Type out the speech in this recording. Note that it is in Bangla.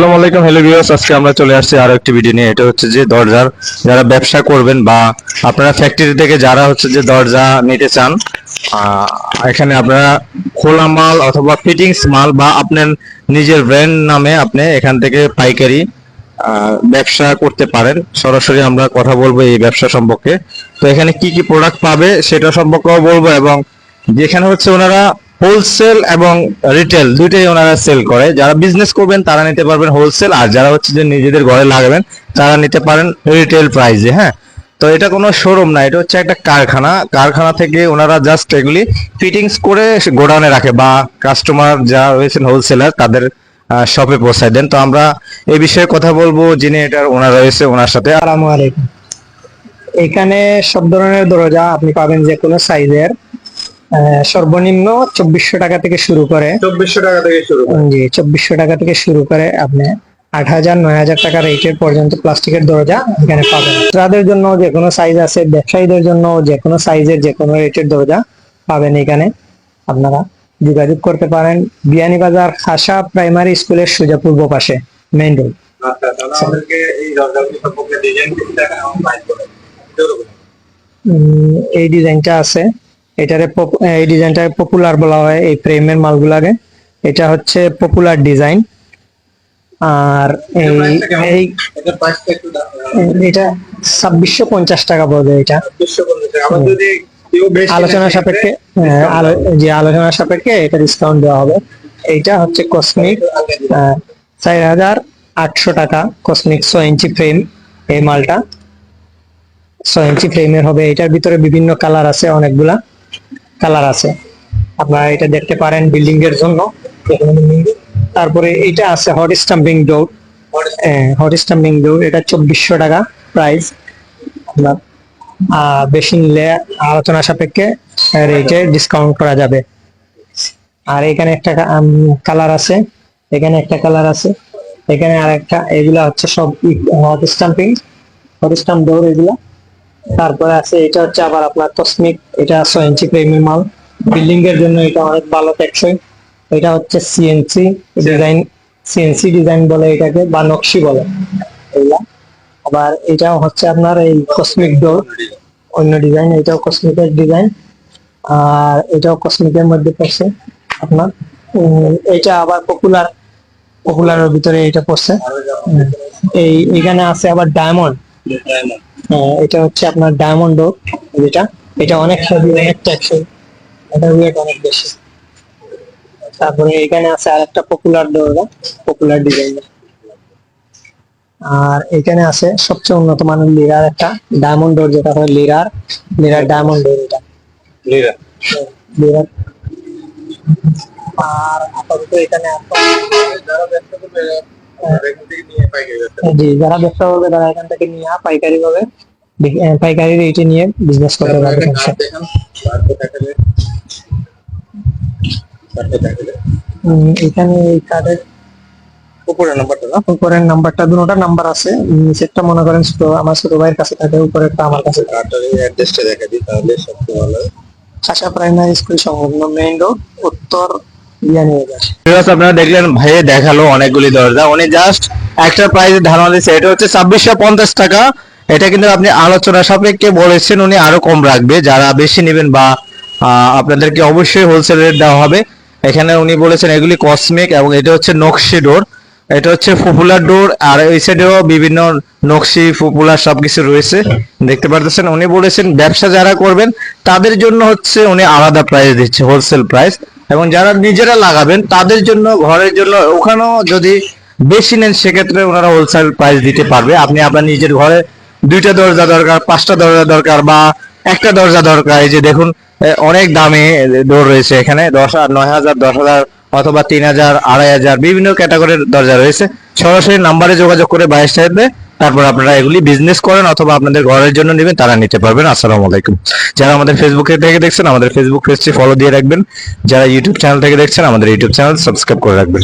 আসসালামু আলাইকুম হ্যালো ভিউয়ার্স আজকে আমরা চলে আসছি আরও একটি ভিডিও নিয়ে। এটা হচ্ছে যে দরজার, যারা ব্যবসা করবেন বা আপনারা ফ্যাক্টরি থেকে যারা হচ্ছে যে দরজা নিতে চান এখানে আপনারা খোলা মাল অথবা ফিটিংস মাল বা আপনার নিজের ব্র্যান্ড নামে আপনি এখান থেকে পাইকারি ব্যবসা করতে পারেন। সরাসরি আমরা কথা বলব এই ব্যবসা সম্পর্কে। তো এখানে কি কি প্রোডাক্ট পাবে সেটা সম্পর্কেও বলব এবং যেখানে হচ্ছে ওনারা হোলসেল এবং রিটেল দুইটাই ওনারা সেল করে। যারা বিজনেস করবেন, তারা নিতে পারবেন হোলসেল আর যারা হচ্ছে যে নিজেদের ঘরে লাগাবেন, তারা নিতে পারেন রিটেল প্রাইসে হ্যাঁ? তো এটা কোনো শোরুম না, এটা হচ্ছে একটা কারখানা। কারখানা থেকে ওনারা জাস্ট এগুলি ফিটিংস করে গোডাউনে রাখে, বা কাস্টমার যা রয়েছেন হোলসেলার তাদের শপে পৌঁছায় দেন। তো আমরা এই বিষয়ে কথা বলব, যিনি এটার ওনার রয়েছে ওনার সাথে। আসসালামু আলাইকুম। এখানে সব ধরনের দরজা আপনি পাবেন যে কোনো সাইজের সর্বনিম্ন চব্বিশশো টাকা থেকে শুরু করে চব্বিশশো টাকা থেকে শুরু জি চব্বিশশো টাকা থেকে শুরু করে আপনি আট হাজার নয় হাজার টাকা রেটের পর্যন্ত প্লাস্টিকের দরজা এখানে পাবেন। তাদের জন্য যে কোনো সাইজ আছে ব্যবসায়ীদের জন্য যে কোনো সাইজের যে কোনো রেটের দরজা পাবেন এখানে। আপনারা যোগাযোগ করতে পারেন বিয়ানীবাজার খাসা প্রাইমারি স্কুলের সোজা পূর্ব পাশে মেইন রোড এই ডিজাইনটা আছে। এটারে এই ডিজাইনটা পপুলার বলা হয় এই ফ্রেমের মালগুলাকে। এটা হচ্ছে পপুলার ডিজাইন আর এই এই এটা ছাব্বিশশো পঞ্চাশ টাকা পড়বে এটা। দুশো আবার যদি কেউ বেশি আলোচনা সাপেক্ষে যে আলোচনা সাপেক্ষে এটা ডিসকাউন্ট দেওয়া হবে। এইটা হচ্ছে কসমিক চার হাজার আটশো টাকা কসমিক ছয় ইঞ্চি ফ্রেম এই মালটা। ছয় ইঞ্চি ফ্রেমের হবে। এটার ভিতরে বিভিন্ন কালার আছে অনেকগুলা। কালার আছে। আপনারা এটা দেখতে পারেন বিল্ডিং এর জন্য। তারপরে এটা আছে hot stamping door hot stamping door এটা চব্বিশশো টাকা প্রাইস আপনার বেশি নিলে আলোচনা সাপেক্ষে রেটে ডিসকাউন্ট করা যাবে। আর এখানে একটা কালার আছে। এখানে একটা কালার আছে। এখানে আর একটা এগুলা হচ্ছে সব hot stamping hot stamp door এগুলা। তারপরে আছে, এটা হচ্ছে আবার আপনার কসমিক এটা ছয় ইঞ্চি প্রেমিয়াম মাল বিল্ডিং এর জন্য এটা অনেক ভালো টেকসই। এটা হচ্ছে সিএনসি ডিজাইন সিএনসি ডিজাইন বলে এটাকে, বা নকশি বলে। আবার এটাও হচ্ছে আপনার এই কসমিক ডোর অন্য ডিজাইন এটাও কসমিকের ডিজাইন আর এটাও কসমিকের মধ্যে পড়ছে আপনার। এটা আবার পপুলার পপুলারের ভিতরে এটা পড়ছে। এই, এখানে আছে আবার ডায়মন্ড এটা হচ্ছে আপনার ডায়মন্ড যেটা এটা অনেক হেভি অনেক টেকসই এটা ওয়েট অনেক বেশি। তারপরে এখানে আছে আরেকটা পপুলার ডোর পপুলার ডিজাইন আর এখানে আছে সবচেয়ে উন্নত মানের লিরার একটা ডায়মন্ড ডোর যেটা হয় লিরার লিরার ডায়মন্ড ডোর এটা। লিরা। লিরার আর আপাতত এখানে যারা জি যারা ব্যবসা করবে তারা এখান থেকে নিয়ে পাইকারি ভাবে পাইকারি রেটে নিয়ে বিজনেস করতে পারবে এখানে এই কার্ডের উপরের নাম্বারটা না? উপরের নাম্বারটা দুটোটা নাম্বার আছে। নিচেরটা মনে করেন ছোট আমার ছোট ভাইয়ের কাছে থাকে উপরেরটা আমার কাছে থাকে। অ্যাড্রেসটা দেখা দিই তাহলে সবচেয়ে ভালো প্রাইমারি স্কুল সংলগ্ন মেইন রোড উত্তর আপনারা দেখলেন, ভাইয়ে দেখাল অনেকগুলি দরজা। উনি জাস্ট একটা প্রাইসের ধারণা দিচ্ছে, এটা হচ্ছে ছাব্বিশশো পঞ্চাশ টাকা। এটা কিন্তু আপনি আলোচনা সাপেক্ষে বলেছেন, উনি আরও কম রাখবে। যারা বেশি নেবেন বা আপনাদেরকে অবশ্যই হোলসেল রেট দেওয়া হবে। এখানে উনি বলেছেন, এগুলি কসমিক এবং এটা হচ্ছে নকশি ডোর এটা হচ্ছে পপুলার ডোর আর এই সাইডেও বিভিন্ন নকশি পপুলার সবকিছু রয়েছে। দেখতে পারতেছেন, উনি বলেছেন, ব্যবসা যারা করবেন, তাদের জন্য হচ্ছে উনি আলাদা প্রাইস দিচ্ছে হোলসেল প্রাইস এবং যারা নিজেরা লাগাবেন, তাদের জন্য, ঘরের জন্য, ওখানেও যদি বেশি নেন, সেক্ষেত্রে ওনারা হোলসেল প্রাইস দিতে পারবে। আপনি আপনার নিজের ঘরে দুইটা দরজা দরকার, পাঁচটা দরজা দরকার বা একটা দরজা দরকার। এই যে দেখুন অনেক দামে ডোর রয়েছে এখানে, দশ হাজার, নয় হাজার, দশ হাজার অথবা তিন হাজার, আড়াই হাজার, বিভিন্ন ক্যাটাগরির দরজা রয়েছে। সরাসরি নাম্বারে যোগাযোগ করে বাইশ সাহেবে তারপর আপনারা এগুলি বিজনেস করেন অথবা আপনাদের ঘরের জন্য নেবেন, তারা নিতে পারবেন। আসসালামু আলাইকুম। যারা আমাদের ফেসবুকে থেকে দেখছেন, আমাদের ফেসবুক পেজটি ফলো দিয়ে রাখবেন। যারা ইউটিউব চ্যানেল থেকে দেখছেন, আমাদের ইউটিউব চ্যানেল সাবস্ক্রাইব করে রাখবেন।